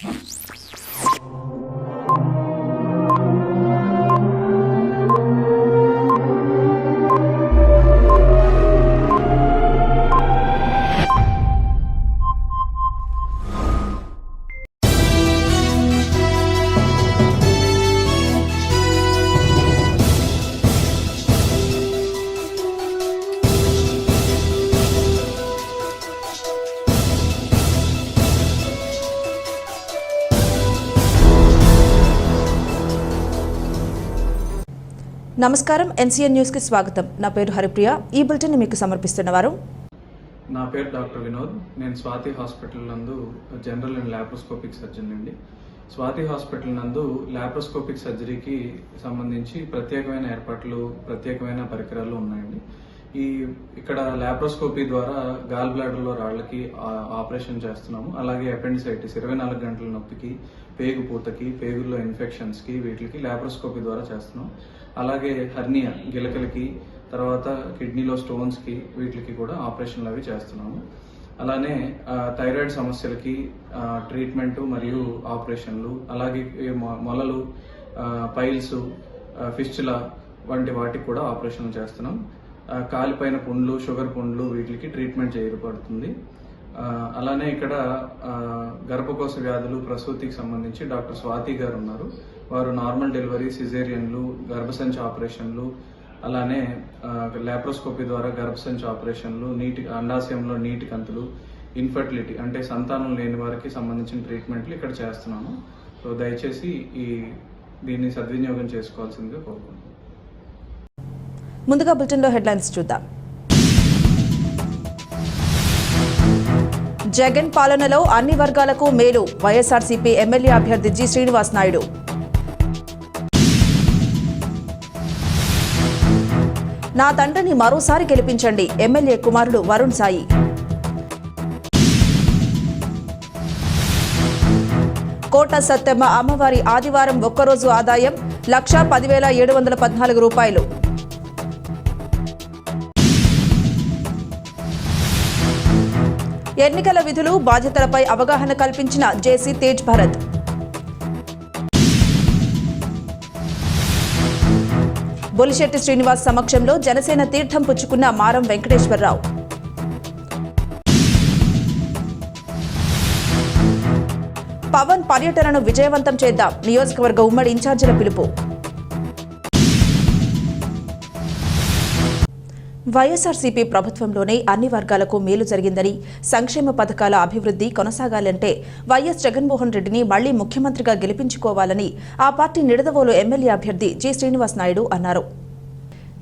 Jesus. నమస్కారం NCN న్యూస్కి స్వాగతం. నా పేరు హరిప్రియ. ఈ బులెటిన్ మీకు సమర్పిస్తున్నవారు నా పేరు డాక్టర్ వినోద్. నేను స్వాతి హాస్పిటల్ నందు జనరల్ అండ్ లాప్రోస్కోపిక్ సర్జన్ అండి. స్వాతి హాస్పిటల్ నందు లాప్రోస్కోపిక్ సర్జరీకి సంబంధించి ప్రత్యేకమైన ఏర్పాట్లు ప్రత్యేకమైన పరికరాలు ఉన్నాయండి. ఈ ఇక్కడ లాప్రోస్కోపీ ద్వారా గాల్ బ్లాడర్లో రాళ్ళకి ఆపరేషన్ చేస్తున్నాము. అలాగే అపెండిసైటిస్ ఇరవై నాలుగు గంటల నొప్పికి పేగు పూతకి పేగుల్లో ఇన్ఫెక్షన్స్కి వీటికి లాప్రోస్కోపీ ద్వారా చేస్తున్నాం. అలాగే హర్నియా గిలకలకి తర్వాత కిడ్నీలో స్టోన్స్కి వీటికి కూడా ఆపరేషన్లు అవి చేస్తున్నాము. అలానే థైరాయిడ్ సమస్యలకి ట్రీట్మెంట్ మరియు ఆపరేషన్లు అలాగే మొ- మొలలు పైల్స్ ఫిస్చుల వంటి వాటికి కూడా ఆపరేషన్లు చేస్తున్నాం. కాలిపైన పుండ్లు షుగర్ పుండ్లు వీటికి ట్రీట్మెంట్ చేయబడుతుంది. అలానే ఇక్కడ గర్భకోశ వ్యాధులు ప్రసూతికి సంబంధించి డాక్టర్ స్వాతి గారు ఉన్నారు. వారు నార్మల్ డెలివరీ సిజేరియన్లు గర్భసంచి ఆపరేషన్లు అలానే లాప్రోస్కోపీ ద్వారా గర్భసంచి ఆపరేషన్లు నీటి అండాశయంలో నీటి కంతులు ఇన్ఫర్టిలిటీ అంటే సంతానం లేని వారికి సంబంధించిన ట్రీట్మెంట్లు ఇక్కడ చేస్తున్నాము సో దయచేసి ఈ దీన్ని సద్వినియోగం చేసుకోవాల్సిందిగా కోరుకుంటున్నాను. ముందుగా బులెటిన్లో హెడ్లైన్స్ చూద్దాం. జగన్ పాలనలో అన్ని వర్గాలకు మేలు. వైఎస్ఆర్సీపీ ఎమ్మెల్యే అభ్యర్థి జి శ్రీనివాస్ నాయుడు. నా తండ్రిని మరోసారి గెలిపించండి. ఎమ్మెల్యే కుమారుడు వరుణ్ సాయి. కోట సత్తెమ్మ అమ్మవారి ఆదివారం ఒక్కరోజు ఆదాయం లక్షా పదివేల ఏడు వందల పద్నాలుగు రూపాయలు. ఎన్నికల విధులు బాధ్యతలపై అవగాహన కల్పించిన జేసీ తేజ్ భరత్. బొలిశెట్టి శ్రీనివాస్ సమక్షంలో జనసేన తీర్థం పుచ్చుకున్న మారం వెంకటేశ్వరరావు. పవన్ పర్యటనను విజయవంతం చేద్దాం. నియోజకవర్గ ఉమ్మడి ఇన్ఛార్జీల పిలుపు. వైఎస్ఆర్సీపీ ప్రభుత్వంలోనే అన్ని వర్గాలకు మేలు జరిగిందని సంక్షేమ పథకాల అభివృద్ధి కొనసాగాలంటే వైఎస్ జగన్మోహన్ రెడ్డిని మళ్ళీ ముఖ్యమంత్రిగా గెలిపించుకోవాలని ఆ పార్టీ నిడదవోలు ఎమ్మెల్యే అభ్యర్థి జి శ్రీనివాస్ నాయుడు అన్నారు.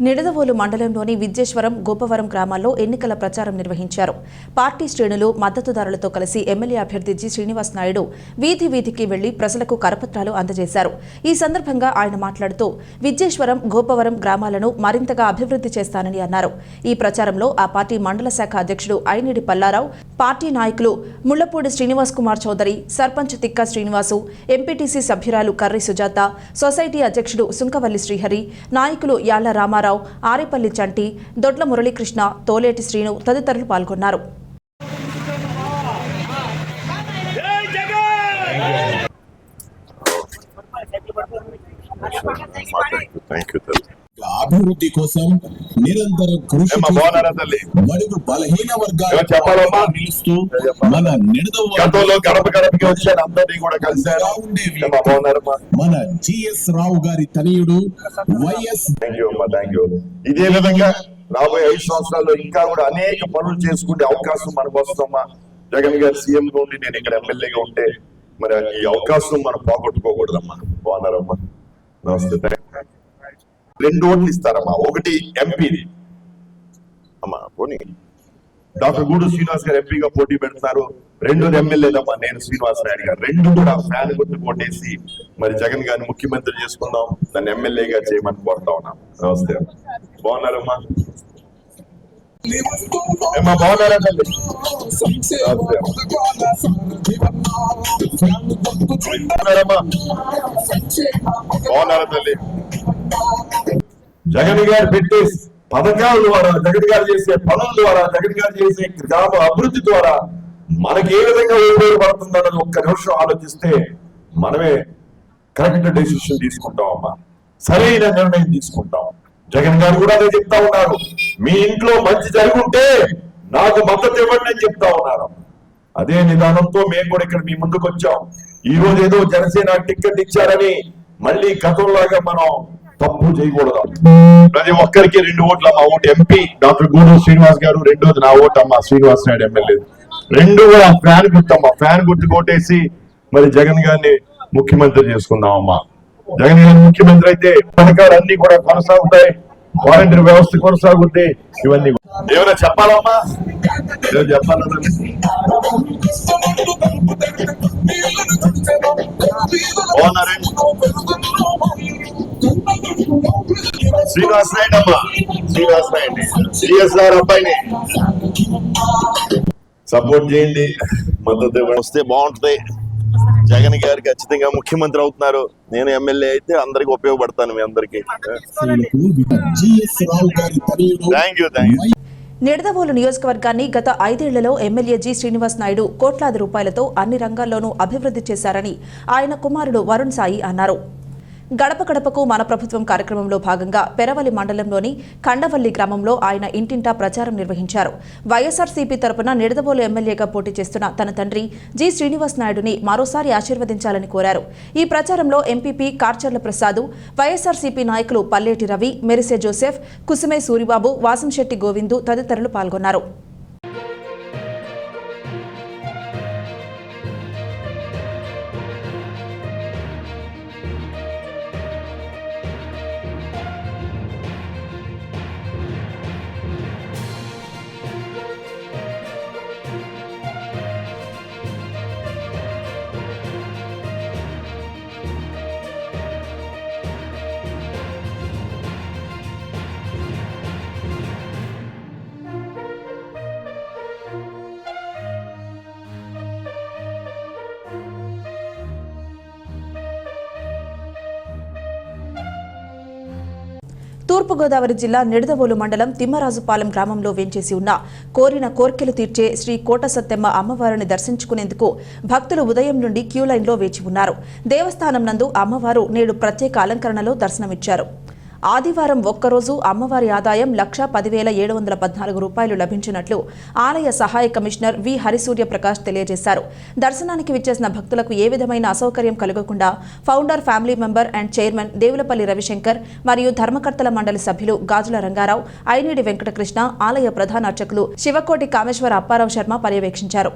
నిడదవోలు మండలంలోని విద్యేశ్వరం గోపవరం గ్రామాల్లో ఎన్నికల ప్రచారం నిర్వహించారు. పార్టీ శ్రేణులు మద్దతుదారులతో కలిసి ఎమ్మెల్యే అభ్యర్థి జి. శ్రీనివాస్ నాయుడు వీధి వీధికి వెళ్ళి ప్రజలకు కరపత్రాలు అందజేశారు. ఈ సందర్భంగా ఆయన మాట్లాడుతూ విద్యేశ్వరం గోపవరం గ్రామాలను మరింతగా అభివృద్ధి చేస్తానని అన్నారు. ఈ ప్రచారంలో ఆ పార్టీ మండల శాఖ అధ్యక్షుడు ఐనిడి పల్లారావు పార్టీ నాయకులు ముళ్ళపూడి శ్రీనివాస్ కుమార్ చౌదరి సర్పంచ్ తిక్కా శ్రీనివాసు ఎంపీటీసీ సభ్యురాలు కర్రి సుజాత సొసైటీ అధ్యక్షుడు సుంకవల్లి శ్రీహరి నాయకులు యాళ్ళ రామారావు ఆరేపల్లి చంటి దొడ్ల మురళీకృష్ణ తోలేటి శ్రీను తదితరులు పాల్గొన్నారు. థ్యాంక్ యూ అభివృద్ధి కోసం నిరంతరం కృషి మడుగు బలహీన వర్గాల? నిలుస్తూ మన నిడదవ గతంలో గడప గడపకి వచ్చాను అందరినీ కూడా బాగున్నారమ్మా? మన జిఎస్ రావు గారి తనయుడు వైఎస్ ఇదే విధంగా రాబోయే ఐదు సంవత్సరాల్లో ఇంకా కూడా అనేక పనులు చేసుకునే అవకాశం మనకు వస్తుందమ్మా. జగన్ గారు సీఎం గా ఉండి నేను ఇక్కడ ఎమ్మెల్యేగా ఉంటే మరి ఈ అవకాశం మనం పోగొట్టుకోకూడదమ్మా. బాగున్నారమ్మా. నమస్తే. రెండు ఓట్లు ఇస్తారమ్మా. ఒకటి ఎంపీది అమ్మా పోనీ. డాక్టర్ గూడు శ్రీనివాస్ గారు ఎంపీగా పోటీ పెడతారు. రెండు ఎమ్మెల్యేదమ్మా నేను శ్రీనివాస్ నాయుడు గారు. రెండు కూడా ఫ్యాన్ గుర్తు కొట్టేసి మరి జగన్ గారిని ముఖ్యమంత్రి చేసుకుందాం. నన్ను ఎమ్మెల్యేగా చేయమని కోరుతా ఉన్నాం. నమస్తే బాగున్నారమ్మా? ఏమ్మా బాగున్నారా తల్లి నమస్తే బాగున్నారమ్మా బాగున్నారా తల్లి? జగన్ గారు పెట్టే పథకాల ద్వారా జగన్ గారు చేసే పనుల ద్వారా జగన్ గారు చేసే గ్రామ అభివృద్ధి ద్వారా మనకి ఏ విధంగా ఉపయోగపడుతుంది అన్నది ఒక్క నిమిషం ఆలోచిస్తే మనమే కరెక్ట్ డెసిషన్ తీసుకుంటాం అమ్మా. సరైన నిర్ణయం తీసుకుంటాం. జగన్ గారు కూడా అదే చెప్తా ఉన్నారు. మీ ఇంట్లో మంచి జరుగుంటే నాకు మద్దతు ఇవ్వండి అని చెప్తా ఉన్నారు. అదే నిదానంతో మేము కూడా ఇక్కడ మీ ముందుకు వచ్చాం. ఈ రోజు ఏదో జనసేన టిక్కెట్ ఇచ్చారని మళ్ళీ గతంలాగా మనం తప్పు చేయకూడదు. ప్రతి ఒక్కరికి రెండు ఓట్లు మా vote MP doctor Guduru Srinivas గారు రెండోది నా ఓటు అమ్మ శ్రీనివాస్ నాయుడు ఎమ్మెల్యే. రెండు కూడా ఫ్యాన్ గుర్తమ్మ. ఫ్యాన్ గుర్తు కొట్టేసి మరి జగన్ గారిని ముఖ్యమంత్రి చేసుకుందాం అమ్మా జగన్ గారి ముఖ్యమంత్రి అయితే పథకాలు అన్ని కూడా కొనసాగుతాయి. వాలంటీర్ వ్యవస్థ కొనసాగుద్ది. ఇవన్నీ ఏమైనా చెప్పాలమ్మా? ఏమైనా బాగున్నారండి శ్రీనివాస్ నాయుడు అమ్మా. శ్రీనివాస్ నాయుడు. సిఎస్ఆర్ అబ్బాయిని. సపోర్ట్ చేయండి. మద్దతు. వస్తే బాగుంటది. జగన్ గారు ఖచ్చితంగా ముఖ్యమంత్రి అవుతున్నారు. నేను ఎమ్మెల్యే అయితే అందరికి ఉపయోగపడతాను మీ అందరికి. గారి thank you thank you Nidadavolu నియోజకవర్గాన్ని గత ఐదేళ్ళలో ఎమ్మెల్యే జి శ్రీనివాస్ నాయుడు కోట్లాది రూపాయలతో అన్ని రంగాల్లోనూ అభివృద్ధి చేశారని ఆయన కుమారుడు వరుణ్ సాయి అన్నారు. గడప గడపకు మన ప్రభుత్వం కార్యక్రమంలో భాగంగా పెరవలి మండలంలోని కండవల్లి గ్రామంలో ఆయన ఇంటింటా ప్రచారం నిర్వహించారు. వైఎస్ఆర్సీపీ తరపున నిడదబోలు ఎమ్మెల్యేగా పోటీ చేస్తున్న తన తండ్రి జి శ్రీనివాస్ నాయుడుని మరోసారి ఆశీర్వదించాలని కోరారు. ఈ ప్రచారంలో ఎంపీపీ కార్చర్ల ప్రసాదు వైఎస్ఆర్సీపీ నాయకులు పల్లేటి రవి మెరిసే జోసెఫ్ కుసుమే సూరిబాబు వాసంశెట్టి గోవిందు తదితరులు పాల్గొన్నారు. తూర్పుగోదావరి జిల్లా నిడదవోలు మండలం తిమ్మరాజుపాలెం గ్రామంలో వేంచేసి ఉన్న కోరిన కోర్కెలు తీర్చే శ్రీ కోట సత్తెమ్మ అమ్మవారిని దర్శించుకునేందుకు భక్తులు ఉదయం నుండి క్యూ లైన్లో వేచి ఉన్నారు. దేవస్థానం నందు అమ్మవారు నేడు ప్రత్యేక అలంకరణలో దర్శనమిచ్చారు. ఆదివారం ఒక్కరోజు అమ్మవారి ఆదాయం లక్ష పదివేల ఏడు వందల పద్నాలుగు రూపాయలు లభించినట్లు ఆలయ సహాయ కమిషనర్ వి హరిసూర్య ప్రకాష్ తెలియజేశారు. దర్శనానికి విచ్చేసిన భక్తులకు ఏ విధమైన అసౌకర్యం కలగకుండా founder family member and chairman Devulapalli Ravishankar మరియు ధర్మకర్తల మండలి సభ్యులు గాజుల రంగారావు ఐనిడి వెంకటకృష్ణ ఆలయ ప్రధాన అర్చకులు శివకోటి కామేశ్వర అప్పారావు శర్మ పర్యవేక్షించారు.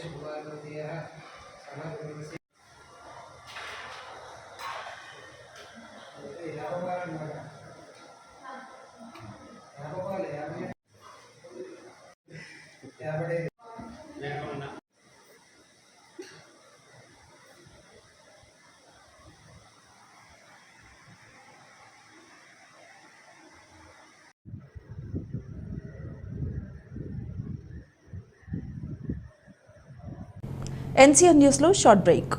राजेश कुमार NCN న్యూస్లో short break.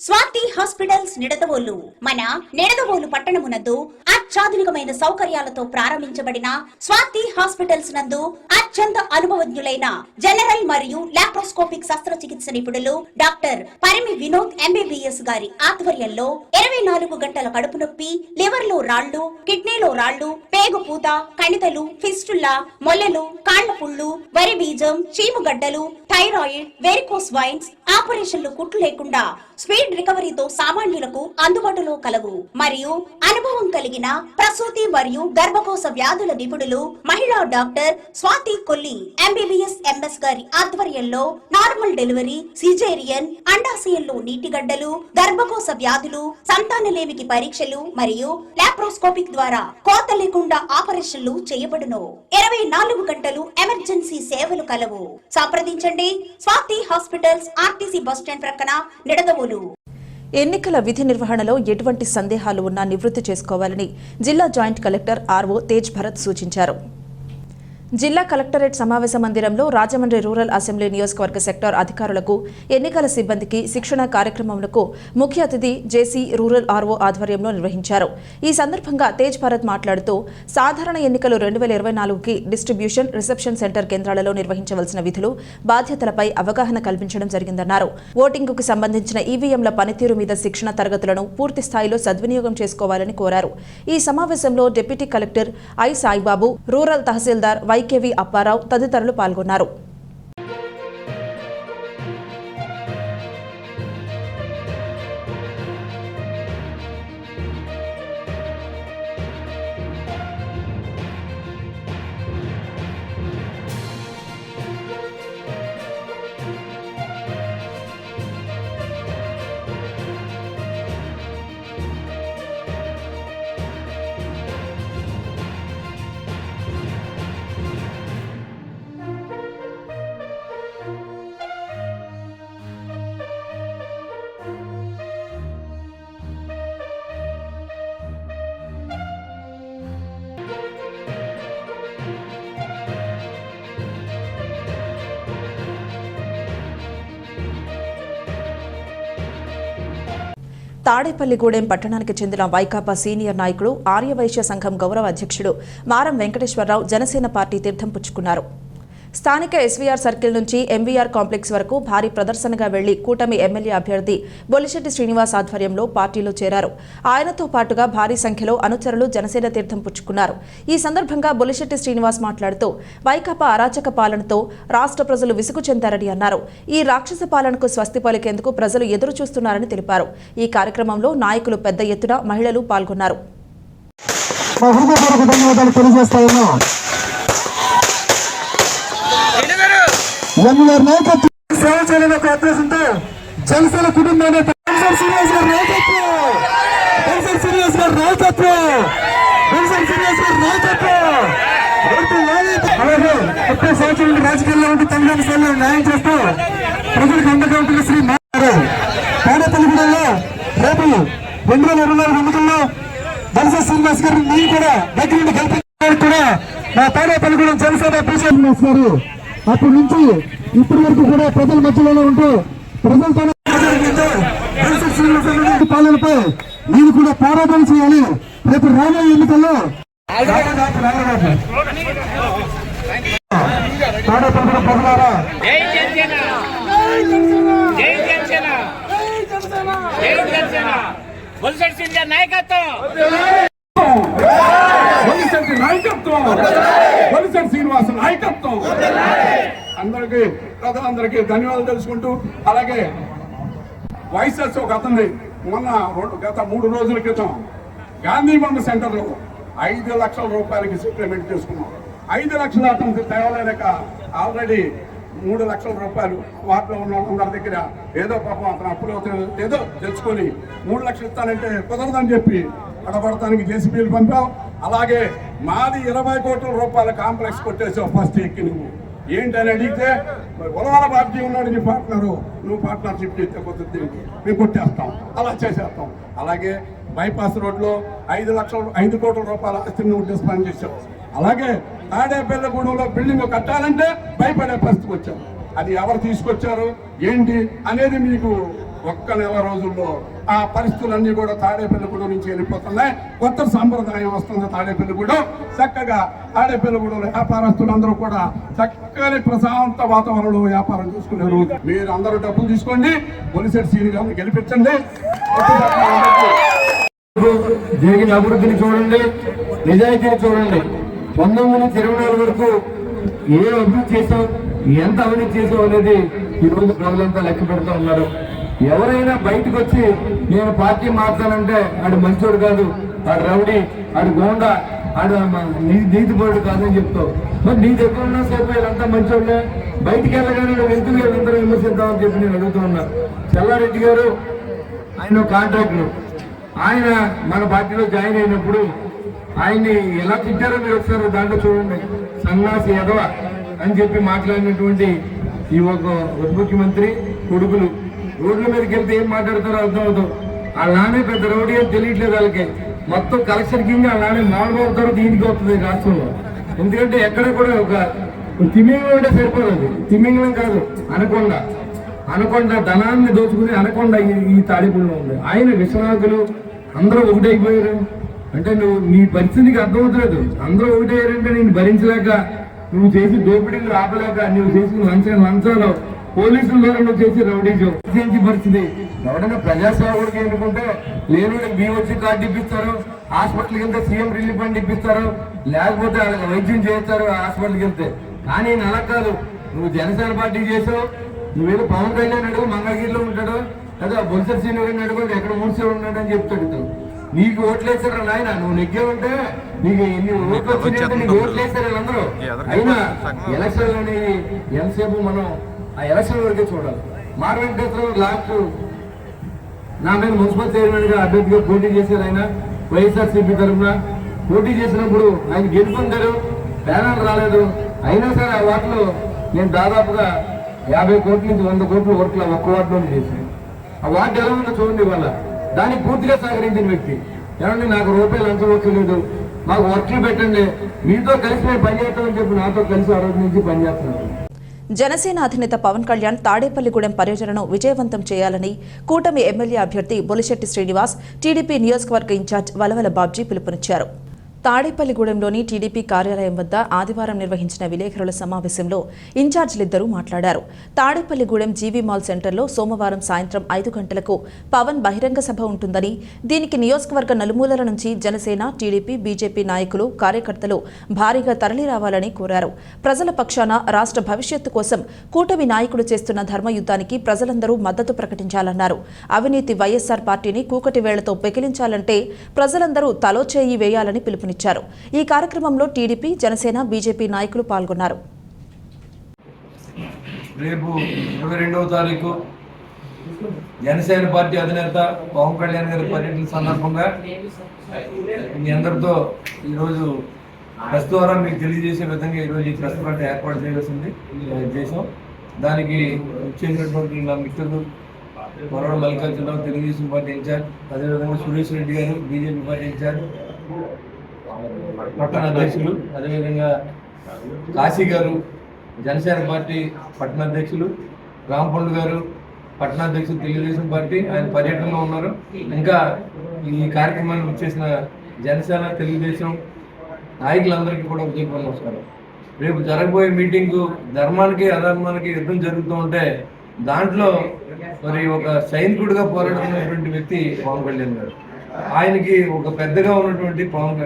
Swathi hospitals Nidadavolu. మన నిడదవోలు పట్టణమునందు అత్యాధునికమైన సౌకర్యాలతో ప్రారంభించబడిన స్వాతి హాస్పిటల్స్ నందు అత్యంత అనుభవజ్ఞులైన జనరల్ మరియు లాప్రోస్కోపిక్ శస్త్రచికిత్స నిపుణులు డాక్టర్ పరిమి వినోద్ ఎంబీబీఎస్ గారి ఆధ్వర్యంలో ఇరవై నాలుగు గంటల కడుపు నొప్పి లివర్లో రాళ్ళు కిడ్నీలో రాళ్ళు పేగు పూత కణితలు ఫిస్టుల్లా మొల్లలు కాళ్ళ పుళ్ళు వరి బీజం చీముగడ్డలు థైరాయిడ్ వెరికోస్ వైన్స్ ఆపరేషన్లు కుట్లు లేకుండా స్పీడ్ రికవరీతో సామాన్యులకు అందుబాటులో కలవు. మరియు అనుభవం కలిగిన ప్రసూతి మరియు గర్భకోశ వ్యాధుల నిపుణులు మహిళా doctor Swathi Kolli MBBS MS గారి ఆధ్వర్యంలో నార్మల్ డెలివరీ సిజేరియన్ అండాశయంలో నీటిగడ్డలు గర్భకోశ వ్యాధులు సంతానలేమికి పరీక్షలు మరియు లాప్రోస్కోపిక్ ద్వారా కోత లేకుండా ఆపరేషన్లు చేయబడును. ఇరవై నాలుగు గంటలు ఎమర్జెన్సీ సేవలు కలవు. సంప్రదించండి. స్వాతి హాస్పిటల్స్ ఆర్టీసీ బస్టాండ్ ప్రక్కన నిడదవోలు. ఎన్నికల విధి నిర్వహణలో ఎటువంటి సందేహాలు ఉన్నా నివృత్తి చేసుకోవాలని జిల్లా joint collector RO Tej Bharat సూచించారు. జిల్లా కలెక్టరేట్ సమావేశ మందిరంలో రాజమండ్రి రూరల్ అసెంబ్లీ నియోజకవర్గ సెక్టార్ అధికారులకు ఎన్నికల సిబ్బందికి శిక్షణ కార్యక్రమంలో ముఖ్య అతిథి జేసీ రూరల్ ఆర్వో ఆధ్వర్యంలో నిర్వహించారు. ఈ సందర్భంగా తేజ్ భారత్ మాట్లాడుతూ సాధారణ ఎన్నికలు రెండు వేల ఇరవై నాలుగుకి డిస్ట్రిబ్యూషన్ రిసెప్షన్ సెంటర్ కేంద్రాలలో నిర్వహించవలసిన విధులు బాధ్యతలపై అవగాహన కల్పించడం జరిగిందన్నారు. ఓటింగుకు సంబంధించిన ఈవీఎంల పనితీరు మీద శిక్షణ తరగతులను పూర్తి స్థాయిలో సద్వినియోగం చేసుకోవాలని కోరారు. ఈ సమావేశంలో deputy collector I Saibabu rural tahsildar YKV Apparao తదితరులు పాల్గొన్నారు. తాడేపల్లిగూడెం పట్టణానికి చెందిన వైకాపా సీనియర్ నాయకుడు ఆర్యవైశ్య సంఘం గౌరవ అధ్యక్షుడు మారం వెంకటేశ్వరరావు జనసేన పార్టీ తీర్థం పుచ్చుకున్నారు. స్థానిక ఎస్వీఆర్ సర్కిల్ నుంచి ఎంవీఆర్ కాంప్లెక్స్ వరకు భారీ ప్రదర్శనగా వెళ్ళి కూటమి ఎమ్మెల్యే అభ్యర్థి బొలిశెట్టి శ్రీనివాస్ ఆధ్వర్యంలో పార్టీలో చేరారు. ఆయనతో పాటుగా భారీ సంఖ్యలో అనుచరులు జనసేన తీర్థం పుచ్చుకున్నారు. ఈ సందర్భంగా బొలిశెట్టి శ్రీనివాస్ మాట్లాడుతూ వైకాపా అరాచక పాలనతో రాష్ట్ర ప్రజలు విసుగు చెందారని అన్నారు. ఈ రాక్షస పాలనకు స్వస్తి పలికేందుకు ప్రజలు ఎదురు చూస్తున్నారని తెలిపారు. ఈ కార్యక్రమంలో నాయకులు పెద్ద ఎత్తున మహిళలు పాల్గొన్నారు. మా నాయకత్వం. సేవ చేయాలని ఒక ఉద్దేశంతో జనసేన కుటుంబాన్ని బెన్సన్ గారి నాయకత్వం. బెన్సన్ గారి నాయకత్వం. బెన్సన్ గారి నాయకత్వం. అలాగే ముప్పై రాజకీయాల్లో ఉండి తమిళనాడు స్థాయిలో న్యాయం చేస్తూ ప్రజలకు అండగా ఉంటున్న శ్రీ మారు తాడేపల్లిగూడెంలో రేపు రెండు వేల ఇరవై నాలుగు ఎన్నికల్లో బెన్సన్ శ్రీనివాస్ గారు మీరు కూడా దగ్గర నుండి గెలిపించడానికి కూడా మా తాడేపల్లిగూడెం జనసేన బీసీ గారు అప్పటి నుంచి ఇప్పటి వరకు కూడా ప్రజల మధ్యలోనే ఉంటూ ప్రజలతోనే పాలనపై నేను కూడా పోరాటం చేయాలి రేపు రాబోయే ఎన్నికల్లో నాయకత్వం నాయకత్వం శ్రీనివాస నాయకత్వం అందరికి ప్రజలందరికీ ధన్యవాదాలు తెలుసుకుంటూ అలాగే వైఎస్ఎస్ ఒక అతన్ని మొన్న రెండు- గత మూడు రోజుల క్రితం గాంధీ బొమ్మ సెంటర్లో ఐదు లక్షల రూపాయలకి సెటిల్మెంట్ చేసుకున్నాం. ఐదు లక్షల అతనికి తేవలేక ఆల్రెడీ మూడు లక్షల రూపాయలు వాటిలో ఉన్న వాళ్ళందరి దగ్గర ఏదో పాపం అతను అప్పులు ఏదో తెచ్చుకొని మూడు లక్షలు ఇస్తానంటే కుదరదని చెప్పి అడబడటానికి జేసీబీలు పంపాం. అలాగే మాది ఇరవై కోట్ల రూపాయల కాంప్లెక్స్ కొట్టేసావు ఫస్ట్ ఎక్కి నువ్వు. ఏంటని అడిగితే మరి ఉలవల బాబ్జీ ఉన్నాడు నీ పార్ట్నరు నువ్వు పార్ట్నర్షిప్ చేస్తే కొద్ది మేము కొట్టేస్తాం అలా చేసేస్తాం. అలాగే బైపాస్ రోడ్లో ఐదు లక్షల ఐదు కోట్ల రూపాయల ఆస్తిని నువ్వు డిస్పాన్ చేసావు. అలాగే తాడేపల్లెగూడెంలో బిల్డింగ్ కట్టాలంటే భయపడే పరిస్థితికి వచ్చావు. అది ఎవరు తీసుకొచ్చారు? ఏంటి? అనేది మీకు ఒక్క నెల రోజుల్లో ఆ పరిస్థితులన్నీ కూడా తాడేపల్లిగూడ నుంచి వెళ్ళిపోతున్నాయి. కొత్త సాంప్రదాయం వస్తుంది తాడేపల్లిగూడ. చక్కగా తాడేపల్లిగూడలో వ్యాపారస్తులందరూ కూడా చక్కని ప్రశాంత వాతావరణంలో వ్యాపారం చేసుకునే రోజు మీరు అందరూ డబ్బులు తీసుకోండి. పోలీసెట్ సీని గారిని గెలిపించండి. జరిగిన అభివృద్ధిని చూడండి. నిజాయితీని చూడండి. పంతొమ్మిది నుంచి ఇరవై నాలుగు వరకు ఏ అభివృద్ధి చేసాం ఎంత అభివృద్ధి చేసాం అనేది ఈ రోజు ప్రజలంతా లెక్క పెడుతూ ఉన్నారు. ఎవరైనా బయటకు వచ్చి నేను పార్టీ మార్చాలంటే ఆడు మంచోడు కాదు ఆడు రౌడీ ఆడు గోండా ఆడు బోర్డు కాదని చెప్తావు. మరి నీ దగ్గర ఉన్న సేపు వీళ్ళంతా మంచోళ్ళే? బయటికి వెళ్ళగానే ఎందుకు వీళ్ళందరూ విమర్శిద్దామని చెప్పి నేను అడుగుతూ ఉన్నా. చెల్లారెడ్డి గారు ఆయన కాంట్రాక్టర్. ఆయన మన పార్టీలో జాయిన్ అయినప్పుడు ఆయన్ని ఎలా తిట్టారో మీరు ఒకసారి దాంట్లో చూడండి. సన్నాసి ఎదవ అని చెప్పి మాట్లాడినటువంటి ఈ ఒక ఉప ముఖ్యమంత్రి కొడుకులు రోడ్ల మీదకి వెళ్తే ఏం మాట్లాడతారో అర్థం అవుతాం వాళ్ళ నానే పెద్ద రౌడీ ఏం తెలియట్లేదు వాళ్ళకి. మొత్తం కలెక్షన్ కింద వాళ్ళ నానే మాడబోతారు దీనికి వస్తుంది రాష్ట్రంలో. ఎందుకంటే ఎక్కడ కూడా ఒక తిమింగం అంటే సరిపోదు తిమింగలం కాదు అనకొండ. అనకొండ ధనాన్ని దోచుకుని అనకొండ ఈ- ఈ తాడిపుల్లో ఉంది. ఆయన విశ్వనాథులు అందరూ ఒకటైపోయారు. అంటే నువ్వు నీ పరిస్థితికి అర్థమవుతలేదు అందరూ ఒకటయ్యారంటే నేను భరించలేక నువ్వు చేసి దోపిడీలు ఆపలేక నువ్వు చేసిన లంచ లంచాలు పోలీసుల ద్వారా చేసి రౌడీజం. పరిస్థితి. ఎవడైనా ప్రజాసేవకుడికి ఎన్నుకుంటే లేని బీ వచ్చి కార్డు ఇప్పిస్తారు హాస్పిటల్కి వెళ్తే సీఎం రిలీఫ్ ఫండ్ ఇప్పిస్తారు లేకపోతే వాళ్ళకి వైద్యం చేస్తారు హాస్పిటల్కి వెళ్తే. కానీ నేను అలా కాదు. నువ్వు జనసేన పార్టీ చేసావు నువ్వేదో పవన్ కళ్యాణ్ అడుగు మంగళగిరిలో ఉంటాడు లేదా బొత్స శ్రీనివాస్ అడుగు ఎక్కడ మూసే ఉన్నాడు అని చెప్తాడు. నీకు ఓట్లేసారా నాయన? నువ్వు నెగ్గావంటే నీకు ఎన్ని ఓట్లు వచ్చినాయంటే నీకు ఓట్లేసారు వీళ్ళందరూ. అయినా ఎలక్షన్లు అనేవి ఎంతసేపు మనం ఆ ఎలక్షన్ వరకే చూడాలి. మార్ వెంకటేశ్వరరావు లాస్ట్ నా మీద మున్సిపల్ చైర్మన్గా అభ్యర్థిగా పోటీ చేశారు ఆయన. వైఎస్ఆర్సీపీ తరఫున పోటీ చేసినప్పుడు ఆయన గెలుపొందారు. ప్యానల్ రాలేదు. అయినా సరే ఆ వాటిలో నేను దాదాపుగా యాభై కోట్ల నుంచి వంద కోట్ల వర్క్లు ఒక్క వార్డులో చేశాను. ఆ వార్డు ఎలా ఉందో చూడండి వాళ్ళ దానికి పూర్తిగా సహకరించిన వ్యక్తి. ఏమండి నాకు రూపాయలు అంచవచ్చలేదు మాకు వర్క్లు పెట్టండి. మీతో కలిసి నేను పనిచేస్తామని చెప్పి నాతో కలిసి ఆ రోజు నుంచి పనిచేస్తున్నాను జనసేన అధినేత పవన్ కళ్యాణ్ తాడేపల్లిగూడెం పర్యటనను విజయవంతం చేయాలని కూటమి ఎమ్మెల్యే అభ్యర్థి బొలిశెట్టి శ్రీనివాస్ టీడీపీ నియోజకవర్గ ఇన్ఛార్జ్ వలవల బాబ్జీ పిలుపునిచ్చారు. తాడేపల్లిగూడెంలోని టీడీపీ కార్యాలయం వద్ద ఆదివారం నిర్వహించిన విలేకరుల సమావేశంలో ఇన్ఛార్జీలిద్దరూ మాట్లాడారు. తాడేపల్లిగూడెం జీవీ మాల్ సెంటర్లో సోమవారం సాయంత్రం ఐదు గంటలకు పవన్ బహిరంగ సభ ఉంటుందని దీనికి నియోజకవర్గ నలుమూలల నుంచి జనసేన టీడీపీ బీజేపీ నాయకులు కార్యకర్తలు భారీగా తరలిరావాలని కోరారు. ప్రజల పక్షాన రాష్ట్ర భవిష్యత్తు కోసం కూటమి నాయకుడు చేస్తున్న ధర్మయుద్ధానికి ప్రజలందరూ మద్దతు ప్రకటించాలన్నారు. అవినీతి వైఎస్సార్ పార్టీని కూకటి వేళ్ళతో పెకిలించాలంటే ప్రజలందరూ తలో చేయి వేయాలని పిలుపునిచ్చారు. ఈ కార్యక్రమంలో టీడీపీ జనసేన బీజేపీ నాయకులు పాల్గొన్నారు. రేపు ఇరవై రెండవ తారీఖు జనసేన పార్టీ అధినేత పవన్ కళ్యాణ్ గారి పర్యటన సందర్భంగా మీ అందరితో ఈరోజు ప్రెస్ ద్వారా మీకు తెలియజేసే విధంగా ఈరోజు ఈ ప్రెస్ పార్టీ ఏర్పాటు చేయాల్సింది చేసాం దానికి వచ్చేసినటువంటి నా మిత్రులు మరొక మల్లికార్జునరావు తెలుగుదేశం పార్టీ ఇన్ఛార్జ్ అదేవిధంగా సురేష్ రెడ్డి గారు బీజేపీ పార్టీ ఇన్ఛార్జ్ పట్టణ అధ్యక్షులు అదేవిధంగా కాశీ గారు జనసేన పార్టీ పట్టణ అధ్యక్షులు రాంపండు గారు పట్టణాధ్యక్షులు తెలుగుదేశం పార్టీ ఆయన పర్యటనలో ఉన్నారు. ఇంకా ఈ కార్యక్రమాన్ని వచ్చేసిన జనసేన తెలుగుదేశం నాయకులందరికీ కూడా ఉద్యోగం నమస్కారం. రేపు జరగబోయే మీటింగు ధర్మానికి అధర్మానికి యుద్ధం జరుగుతూ ఉంటే దాంట్లో మరి ఒక సైనికుడిగా పోరాడుతున్నటువంటి వ్యక్తి పవన్ కళ్యాణ్ గారు. ఆయనకి ఒక పెద్దగా ఉన్నటువంటి పవన్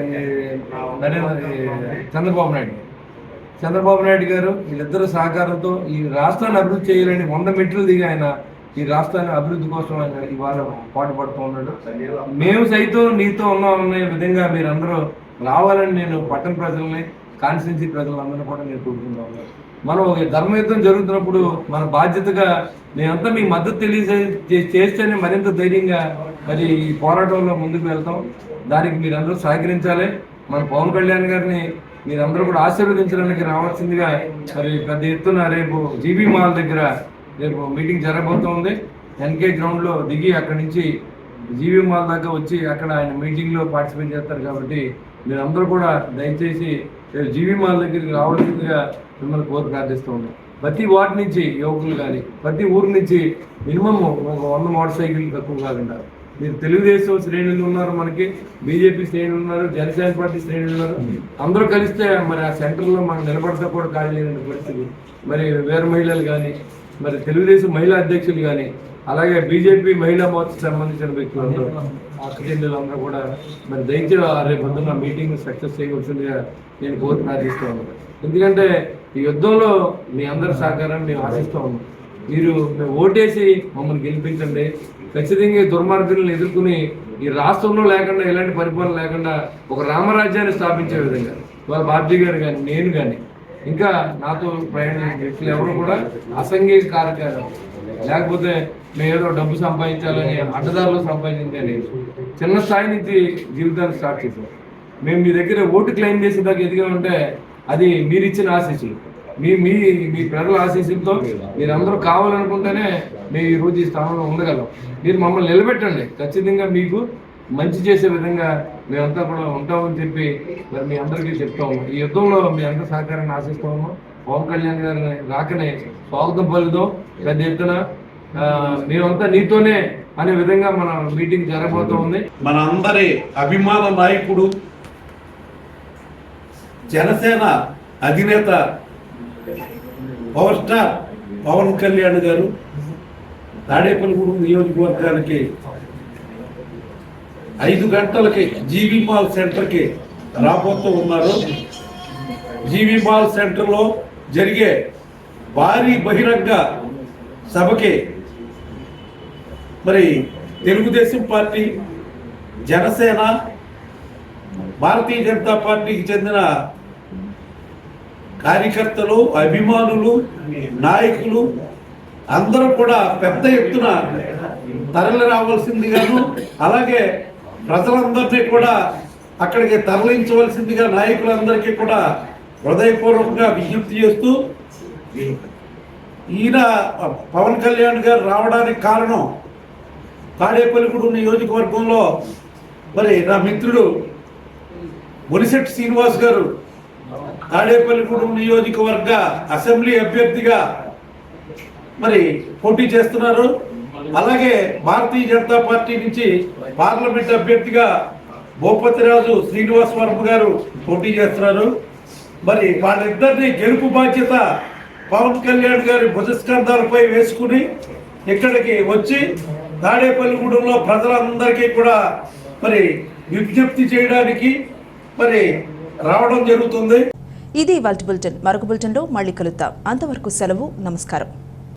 నరేంద్ర చంద్రబాబు నాయుడు చంద్రబాబు నాయుడు గారు వీళ్ళిద్దరు సహకారంతో ఈ రాష్ట్రాన్ని అభివృద్ధి చేయాలని వంద మెట్లు దిగి ఆయన ఈ రాష్ట్రాన్ని అభివృద్ధి కోసం ఆయన ఇవాళ పాటు పడుతూ ఉన్నాడు. మేము సైతం నీతో ఉన్నామనే విధంగా మీరందరూ రావాలని నేను పట్టణ ప్రజల్ని కాన్స్టిట్యున్సీ ప్రజలందరినీ కూడా నేను కోరుకుంటా ఉన్నాను. మనం ఒక ధర్మయుద్ధం జరుగుతున్నప్పుడు మన బాధ్యతగా మేమంతా మీ మద్దతు తెలియజే చేస్తేనే మరింత ధైర్యంగా మరి ఈ పోరాటంలో ముందుకు వెళ్తాం. దానికి మీరందరూ సహకరించాలి. మన పవన్ కళ్యాణ్ గారిని మీరందరూ కూడా ఆశీర్వదించడానికి రావాల్సిందిగా మరి పెద్ద ఎత్తున రేపు జీబీ మాల్ దగ్గర రేపు మీటింగ్ జరగబోతోంది. ఎన్కే గ్రౌండ్లో దిగి అక్కడి నుంచి జీవీ మాల్ దాకా వచ్చి అక్కడ ఆయన మీటింగ్లో పార్టిసిపేట్ చేస్తారు కాబట్టి మీరందరూ కూడా దయచేసి రేపు జీవీ మాల్ దగ్గరికి రావాల్సిందిగా మిమ్మల్ని కోరి ప్రార్థిస్తూ ఉన్నాం ప్రతి వార్డు నుంచి యువకులు కానీ ప్రతి ఊరు నుంచి మినిమం ఒక వంద మోటార్ సైకిల్ తక్కువ కాకుండా మీరు తెలుగుదేశం శ్రేణులు ఉన్నారు మనకి బీజేపీ శ్రేణులు ఉన్నారు జనసేన పార్టీ శ్రేణులు ఉన్నారు. అందరూ కలిస్తే మరి ఆ సెంటర్లో మనం నిలబడతా కూడా ఖాళీ లేని పరిస్థితి. మరి వేరే మహిళలు కానీ మరి తెలుగుదేశం మహిళా అధ్యక్షులు కానీ అలాగే బీజేపీ మహిళా మోర్చాకు సంబంధించిన వ్యక్తులందరూ చెల్లెలందరూ కూడా మరి దయచేసి రేపు పొద్దున్న మీటింగ్ సక్సెస్ చేయవలసిందిగా నేను కోరి ప్రార్థిస్తూ ఉన్నాను. ఎందుకంటే ఈ యుద్ధంలో మీ అందరి సహకారాన్ని మేము ఆశిస్తూ ఉన్నాం. మీరు ఓటేసి మమ్మల్ని గెలిపించండి. ఖచ్చితంగా ఈ దుర్మార్గులను ఎదుర్కొని ఈ రాష్ట్రంలో లేకుండా ఎలాంటి పరిపాలన లేకుండా ఒక రామరాజ్యాన్ని స్థాపించే విధంగా వాళ్ళ బాబ్జీ గారు కానీ నేను కానీ ఇంకా నాతో ప్రయాణించిన వ్యక్తులు ఎవరు కూడా అసంఘిక కార్యక్రమం లేకపోతే మేము ఏదో డబ్బు సంపాదించాలని అడ్డదారులు సంపాదించాలి చిన్న స్థాయి నుంచి జీవితాన్ని స్టార్ట్ చేసాం మేము మీ దగ్గర ఓటు క్లెయిమ్ చేసేదాకా ఎదిగా ఉంటే అది మీరిచ్చిన ఆశీస్సులు. మీ మీ మీ ప్రజల ఆశీస్సులతో మీరందరూ కావాలనుకుంటేనే మేము ఈ రోజు ఈ స్థానంలో ఉండగలం. మీరు మమ్మల్ని నిలబెట్టండి. ఖచ్చితంగా మీకు మంచి చేసే విధంగా మేమంతా కూడా ఉంటామని చెప్పి మరి మీ అందరికీ చెప్తాము ఈ యుద్ధంలో మీ అందరి సహకారాన్ని ఆశిస్తాము పవన్ కళ్యాణ్ గారిని రాకనే స్వాగతం పలుకుదాం. పెద్ద ఎత్తున మేమంతా నీతోనే అనే విధంగా మన మీటింగ్ జరగబోతా ఉంది. మన అందరి అభిమాన నాయకుడు జనసేన అధినేత పవర్ స్టార్ పవన్ కళ్యాణ్ గారు తాడేపల్లిగూడెం నియోజకవర్గానికి ఐదు గంటలకి జీవి మాల్ సెంటర్కి రాబోతూ ఉన్నారు. జీవి మాల్ సెంటర్లో జరిగే భారీ బహిరంగ సభకి మరి తెలుగుదేశం పార్టీ జనసేన భారతీయ జనతా పార్టీకి చెందిన కార్యకర్తలు అభిమానులు నాయకులు అందరూ కూడా పెద్ద ఎత్తున తరలి రావాల్సిందిగాను అలాగే ప్రజలందరినీ కూడా అక్కడికి తరలించవలసిందిగా నాయకులందరికీ కూడా హృదయపూర్వకంగా విజ్ఞప్తి చేస్తూ ఈయన పవన్ కళ్యాణ్ గారు రావడానికి కారణం తాడేపల్లిగూడు నియోజకవర్గంలో మరి నా మిత్రుడు మునిశెట్టి శ్రీనివాస్ గారు తాడేపల్లిగూడెం నియోజకవర్గ అసెంబ్లీ అభ్యర్థిగా మరి పోటీ చేస్తున్నారు. అలాగే భారతీయ జనతా పార్టీ నుంచి పార్లమెంట్ అభ్యర్థిగా భూపతిరాజు శ్రీనివాస్ వర్మ గారు పోటీ చేస్తున్నారు. మరి వాళ్ళిద్దరిని గెలుపు బాధ్యత పవన్ కళ్యాణ్ గారి భుజస్కంధాలపై వేసుకుని ఇక్కడికి వచ్చి తాడేపల్లిగూడెంలో ప్రజలందరికీ కూడా మరి విజ్ఞప్తి చేయడానికి మరి రావడం జరుగుతుంది. ఇది ఇవాళ బులెటిన్. మరొక బులెటిన్లో మళ్ళీ కలుద్దాం. అంతవరకు సెలవు నమస్కారం.